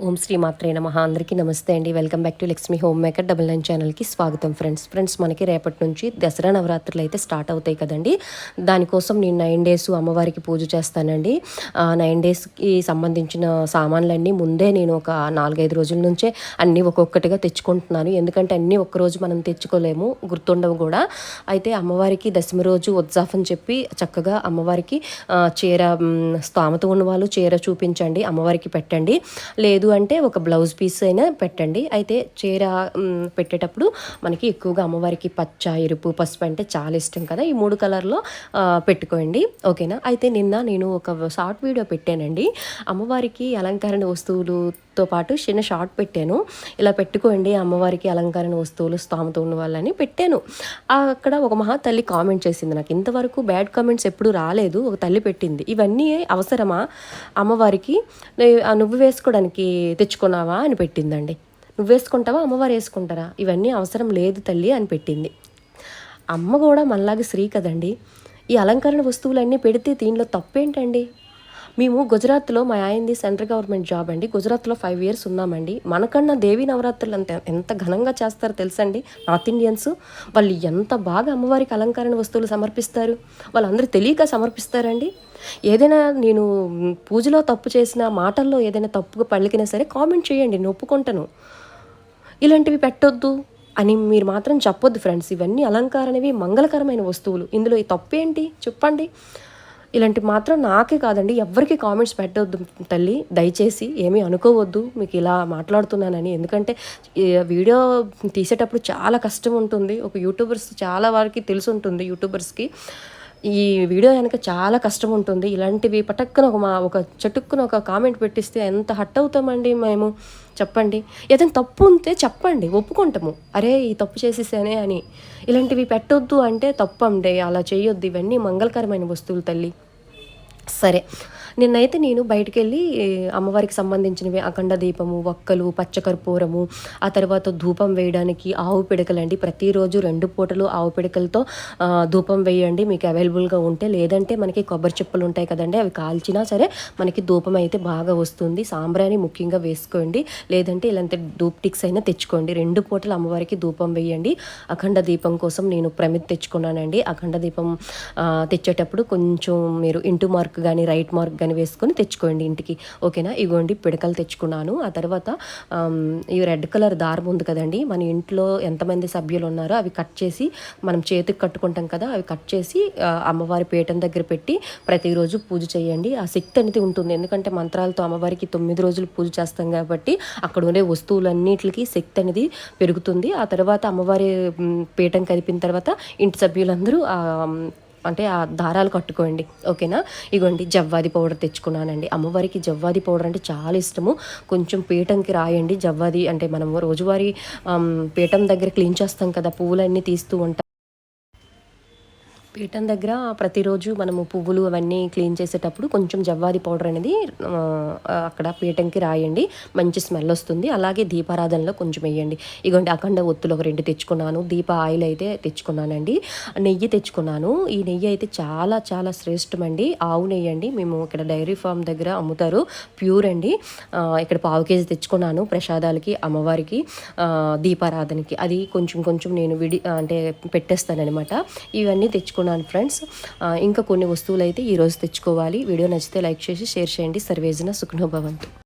ఓం శ్రీ మాత్రే నమ. అందరికీ నమస్తే అండి. Welcome back to Lakshmi homemaker double nine ఛానల్కి స్వాగతం ఫ్రెండ్స్. ఫ్రెండ్స్ మనకి రేపటి నుంచి దసరా నవరాత్రులు అయితే స్టార్ట్ అవుతాయి కదండి. దానికోసం నేను నైన్ డేస్ అమ్మవారికి పూజ చేస్తానండి. నైన్ డేస్కి సంబంధించిన సామాన్లన్నీ ముందే నేను ఒక నాలుగైదు రోజుల నుంచే అన్నీ ఒక్కొక్కటిగా తెచ్చుకుంటున్నాను. ఎందుకంటే అన్నీ ఒక్కరోజు మనం తెచ్చుకోలేము గుర్తుండవు కూడా. అయితే అమ్మవారికి దశమి రోజు ఉత్సాహం చెప్పి చక్కగా అమ్మవారికి చీర మ్, స్తోమత ఉన్న వాళ్ళు చీర చూపించండి అమ్మవారికి పెట్టండి. లేదు అంటే ఒక బ్లౌజ్ పీస్ అయినా పెట్టండి. అయితే చీర పెట్టేటప్పుడు మనకి ఎక్కువగా అమ్మవారికి పచ్చ ఎరుపు పసుపు అంటే చాలా ఇష్టం కదా. ఈ మూడు కలర్లో పెట్టుకోండి. ఓకేనా? అయితే నిన్న నేను ఒక షార్ట్ వీడియో పెట్టానండి. అమ్మవారికి అలంకరణ వస్తువులు వస్తువులతో పాటు చిన్న షార్ట్ పెట్టాను. ఇలా పెట్టుకోండి అమ్మవారికి అలంకరణ వస్తువులు స్తోమతో ఉన్న వాళ్ళని పెట్టాను. అక్కడ ఒక మహా తల్లి కామెంట్ చేసింది నాకు ఇంతవరకు బ్యాడ్ కామెంట్స్ ఎప్పుడు రాలేదు ఒక తల్లి పెట్టింది. ఇవన్నీ అవసరమా? అమ్మవారికి ఆ, నువ్వు వేసుకోవడానికి తెచ్చుకున్నావా? అని పెట్టిందండి. నువ్వు వేసుకుంటావా? అమ్మవారు వేసుకుంటారా? ఇవన్నీ అవసరం లేదు తల్లి అని పెట్టింది. అమ్మ కూడా మనలాగే స్త్రీ కదండి. ఈ అలంకరణ వస్తువులన్నీ పెడితే దీనిలో తప్పేంటండి? మేము గుజరాత్లో మా ఆయనది సెంట్రల్ గవర్నమెంట్ జాబ్ అండి. గుజరాత్లో ఫైవ్ ఇయర్స్ ఉన్నామండి. మనకన్నా దేవి నవరాత్రులు అంత ఎంత ఘనంగా చేస్తారో తెలుసండి? నార్త్ ఇండియన్స్ వాళ్ళు ఎంత బాగా అమ్మవారికి అలంకరణ వస్తువులు సమర్పిస్తారు? వాళ్ళందరూ తెలియక సమర్పిస్తారండి. ఏదైనా నేను పూజలో తప్పు చేసిన మాటల్లో ఏదైనా తప్పుగా పలికినా సరే కామెంట్ చేయండి నేను ఒప్పుకుంటాను. ఇలాంటివి పెట్టొద్దు అని మీరు మాత్రం చెప్పొద్దు ఫ్రెండ్స్. ఇవన్నీ అలంకారనివి మంగళకరమైన వస్తువులు. ఇందులో ఈ తప్పేంటి చెప్పండి. ఇలాంటి మాత్రం నాకే కాదండి. ఎవరికి కామెంట్స్ పెట్టవద్దు తల్లి. దయచేసి ఏమీ అనుకోవద్దు. మీకు ఇలా మాట్లాడుతున్నానని. ఎందుకంటే వీడియో తీసేటప్పుడు చాలా కష్టం ఉంటుంది. ఒక యూట్యూబర్స్ చాలా వారికి తెలిసి ఉంటుంది యూట్యూబర్స్కి ఈ వీడియో వెనక చాలా కష్టం ఉంటుంది. ఇలాంటివి పటక్కున ఒక మా ఒక చటుక్కున ఒక కామెంట్ పెట్టిస్తే ఎంత హట్ అవుతామండి మేము? చెప్పండి. ఏదైనా తప్పు ఉంటే చెప్పండి. ఒప్పుకుంటాము. అరే ఈ తప్పు చేసేసానే అని. ఇలాంటివి పెట్టొద్దు అంటే తప్పు అండి అలా చేయొద్దు. ఇవన్నీ మంగళకరమైన వస్తువులు తల్లి. సరే. నిన్నైతే నేను బయటికి వెళ్ళి అమ్మవారికి సంబంధించినవి అఖండ దీపము వక్కలు పచ్చకర్పూరము ఆ తర్వాత ధూపం వేయడానికి ఆవు పిడకలండి ప్రతిరోజు రెండు పూటలు ఆవు పిడకలతో ధూపం వేయండి. మీకు అవైలబుల్గా ఉంటే లేదంటే మనకి కొబ్బరి చెప్పులు ఉంటాయి కదండి అవి కాల్చినా సరే మనకి ధూపం అయితే బాగా వస్తుంది. సాంబ్రాణి ముఖ్యంగా వేసుకోండి. లేదంటే ఇలాంటి ధూప్ టిక్స్ అయినా తెచ్చుకోండి. రెండు పూటలు అమ్మవారికి ధూపం వేయండి. అఖండ దీపం కోసం నేను ప్రమిద్ తెచ్చుకున్నానండి. అఖండ దీపం తెచ్చేటప్పుడు కొంచెం మీరు ఇంటూ మార్క్ కానీ రైట్ మార్క్ కానీ వేసుకొని తెచ్చుకోండి ఇంటికి. ఓకేనా? ఇగోండి పిడకలు తెచ్చుకున్నాను. ఆ తర్వాత ఈ రెడ్ కలర్ దారం ఉంది కదండి. మన ఇంట్లో ఎంతమంది సభ్యులు ఉన్నారో అవి కట్ చేసి మనం చేతికి కట్టుకుంటాం కదా అవి కట్ చేసి అమ్మవారి పీఠం దగ్గర పెట్టి ప్రతిరోజు పూజ చేయండి. ఆ శక్తి అనేది ఉంటుంది. ఎందుకంటే మంత్రాలతో అమ్మవారికి తొమ్మిది రోజులు పూజ చేస్తాం కాబట్టి అక్కడ ఉండే వస్తువులన్నిటికీ శక్తి అనేది పెరుగుతుంది. ఆ తర్వాత అమ్మవారి పీఠం కదిపిన తర్వాత ఇంటి సభ్యులందరూ అంటే ఆ దారాలు కట్టుకోండి ఓకేనా? ఇగోండి జవ్వాది పౌడర్ తెచ్చుకున్నానండి. అమ్మవారికి జవ్వాది పౌడర్ అంటే చాలా ఇష్టము. కొంచెం పీఠంకి రాయండి. జవ్వాది అంటే మనం రోజువారీ పీఠం దగ్గర క్లీన్ చేస్తాం కదా పువ్వులన్నీ తీస్తూ ఉంటాం. పీఠం దగ్గర ప్రతిరోజు మనము పువ్వులు అవన్నీ క్లీన్ చేసేటప్పుడు కొంచెం జవ్వాది పౌడర్ అనేది అక్కడ పీఠంకి రాయండి. మంచి స్మెల్ వస్తుంది. అలాగే దీపారాధనలో కొంచెం వేయండి. ఇగోండి అఖండ ఒత్తులు ఒక రెండు తెచ్చుకున్నాను. దీప ఆయిల్ అయితే తెచ్చుకున్నానండి. నెయ్యి తెచ్చుకున్నాను. ఈ నెయ్యి అయితే చాలా చాలా శ్రేష్టమండి. ఆవు నెయ్యి అండి మేము ఇక్కడ డైరీ ఫామ్ దగ్గర అమ్ముతారు. ప్యూర్ అండి. ఇక్కడ పావు కేజీ తెచ్చుకున్నాను ప్రసాదాలకి అమ్మవారికి దీపారాధనకి. అది కొంచెం కొంచెం నేను విడి అంటే పెట్టేస్తానమాట ఇవన్నీ తెచ్చుకున్నాను. ఫ్రెండ్స్. ఇంకా కొన్ని వస్తువులు అయితే ఈరోజు తెచ్చుకోవాలి. వీడియో నచ్చితే లైక్ చేసి షేర్ చేయండి. సర్వేజన సుఖ్నోభవంతు.